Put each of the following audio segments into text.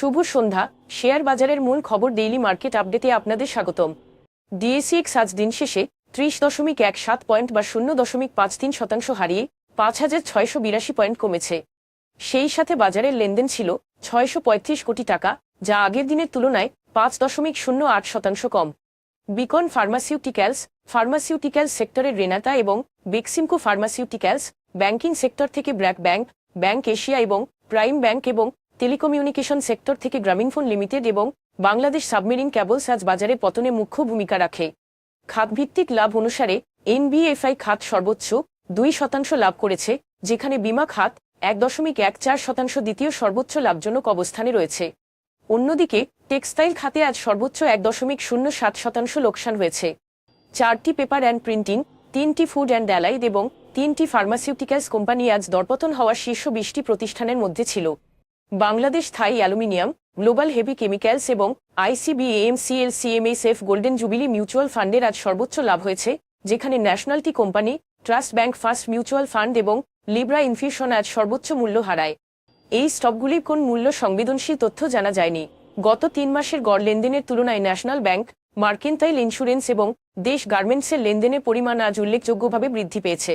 শুভ সন্ধ্যা। Share বাজারের মূল খবর ডেইলি মার্কেট আপডেটে আপনাদের স্বাগতম। ডিএসিএক্স আজ দিন শেষে ত্রিশ দশমিক এক সাত পয়েন্ট বা শূন্য দশমিক পাঁচ তিন শতাংশ হারিয়ে পাঁচ হাজার ছয়শো বিরাশি পয়েন্ট কমেছে। সেই সাথে বাজারের লেনদেন ছিল ছয়শো পঁয়ত্রিশ কোটি টাকা, যা আগের দিনের তুলনায় পাঁচ দশমিক শূন্য আট শতাংশ কম। বিকন ফার্মাসিউটিক্যালস ফার্মাসিউটিক্যালস সেক্টরের রেনাতা এবং বেক্সিমকো ফার্মাসিউটিক্যালস ব্যাংকিং সেক্টর থেকে ব্র্যাক ব্যাংক ব্যাংক এশিয়া এবং প্রাইম ব্যাংক এবং টেলিকমিউনিকেশন সেক্টর থেকে গ্রামীণফোন লিমিটেড এবং বাংলাদেশ সাবমেরিন ক্যাবলস আজ বাজারে পতনে মুখ্য ভূমিকা রাখে। খাতভিত্তিক লাভ অনুসারে এনবিএফআই খাত সর্বোচ্চ দুই শতাংশ লাভ করেছে, যেখানে বিমা খাত এক দশমিক এক চার শতাংশ দ্বিতীয় সর্বোচ্চ লাভজনক অবস্থানে রয়েছে। অন্যদিকে টেক্সটাইল খাতে আজ সর্বোচ্চ এক দশমিক শূন্য সাত শতাংশ লোকসান হয়েছে। চারটি পেপার অ্যান্ড প্রিন্টিং, তিনটি ফুড অ্যান্ড অ্যালাইড এবং তিনটি ফার্মাসিউটিক্যালস কোম্পানি আজ দরপতন হওয়ার শীর্ষ বিশটি প্রতিষ্ঠানের মধ্যে ছিল। Bangladesh Thai Aluminium, Global Heavy Chemicals এবং ICBMCL CMSF Golden Jubilee Mutual ফান্ডের আজ সর্বোচ্চ লাভ হয়েছে, যেখানে National Tea Company, Trust Bank, First Mutual Fund এবং লিব্রা ইনফিউশন আজ সর্বোচ্চ মূল্য হারায়। এই স্টকগুলির কোন মূল্য সংবেদনশীল তথ্য জানা যায়নি। গত তিন মাসের গড় লেনদেনের তুলনায় ন্যাশনাল ব্যাংক, মার্কেন্টাইল ইন্স্যুরেন্স এবং দেশ গার্মেন্টসের লেনদেনের পরিমাণ আজ উল্লেখযোগ্যভাবে বৃদ্ধি পেয়েছে।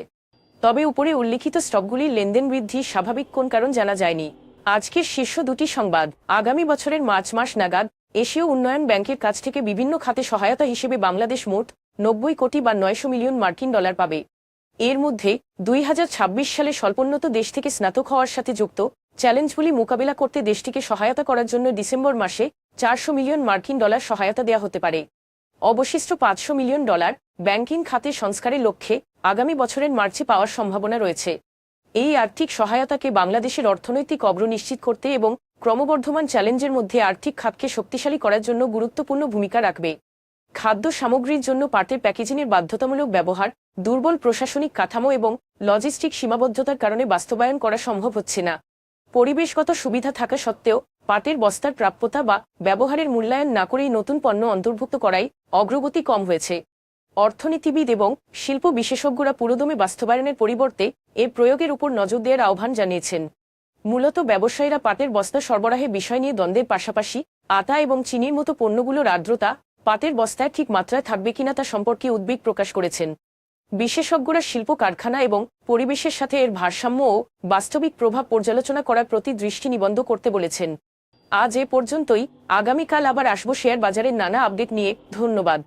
তবে উপরে উল্লিখিত স্টকগুলির লেনদেন বৃদ্ধি স্বাভাবিক কোন কারণ জানা যায়নি। আজকের শীর্ষ দুটি সংবাদ। আগামী বছরের মার্চ মাস নাগাদ এশীয় উন্নয়ন ব্যাংকের কাছ থেকে বিভিন্ন খাতে সহায়তা হিসেবে বাংলাদেশ মোট নব্বই কোটি বা নয়শো মিলিয়ন মার্কিন ডলার পাবে। এর মধ্যে দুই হাজার ছাব্বিশ সালে স্বল্পোন্নত দেশ থেকে স্নাতক হওয়ার সাথে যুক্ত চ্যালেঞ্জগুলি মোকাবিলা করতে দেশটিকে সহায়তা করার জন্য ডিসেম্বর মাসে চারশো মিলিয়ন মার্কিন ডলার সহায়তা দেওয়া হতে পারে। অবশিষ্ট পাঁচশো মিলিয়ন ডলার ব্যাংকিং খাতে সংস্কারের লক্ষ্যে আগামী বছরের মার্চে পাওয়ার সম্ভাবনা রয়েছে। এই আর্থিক সহায়তাকে বাংলাদেশের অর্থনৈতিক অগ্র নিশ্চিত করতে এবং ক্রমবর্ধমান চ্যালেঞ্জের মধ্যে আর্থিক খাতকে শক্তিশালী করার জন্য গুরুত্বপূর্ণ ভূমিকা রাখবে। খাদ্য সামগ্রীর জন্য পাটের প্যাকেজিংয়ের বাধ্যতামূলক ব্যবহার, দুর্বল প্রশাসনিক কাঠামো এবং লজিস্টিক সীমাবদ্ধতার কারণে বাস্তবায়ন করা সম্ভব হচ্ছে না। পরিবেশগত সুবিধা থাকা সত্ত্বেও পাটের বস্তার প্রাপ্যতা বা ব্যবহারের মূল্যায়ন না করেই নতুন পণ্য অন্তর্ভুক্ত করাই অগ্রগতি কম হয়েছে। অর্থনীতিবিদ এবং শিল্প বিশেষজ্ঞরা পুরোদমে বাস্তবায়নের পরিবর্তে এর প্রয়োগের উপর নজর দেওয়ার আহ্বান জানিয়েছেন। মূলত ব্যবসায়ীরা পাটের বস্তা সরবরাহে বিষয় নিয়ে দ্বন্দ্বের পাশাপাশি আটা এবং চিনির মতো পণ্যগুলোর আর্দ্রতা পাটের বস্তায় ঠিক মাত্রায় থাকবে কিনা তা সম্পর্কে উদ্বেগ প্রকাশ করেছেন। বিশেষজ্ঞরা শিল্প কারখানা এবং পরিবেশের সাথে এর ভারসাম্য ও বাস্তবিক প্রভাব পর্যালোচনা করার প্রতি দৃষ্টি নিবন্ধ করতে বলেছেন। আজ এ পর্যন্তই। আগামীকাল আবার আসব শেয়ার বাজারের নানা আপডেট নিয়ে। ধন্যবাদ।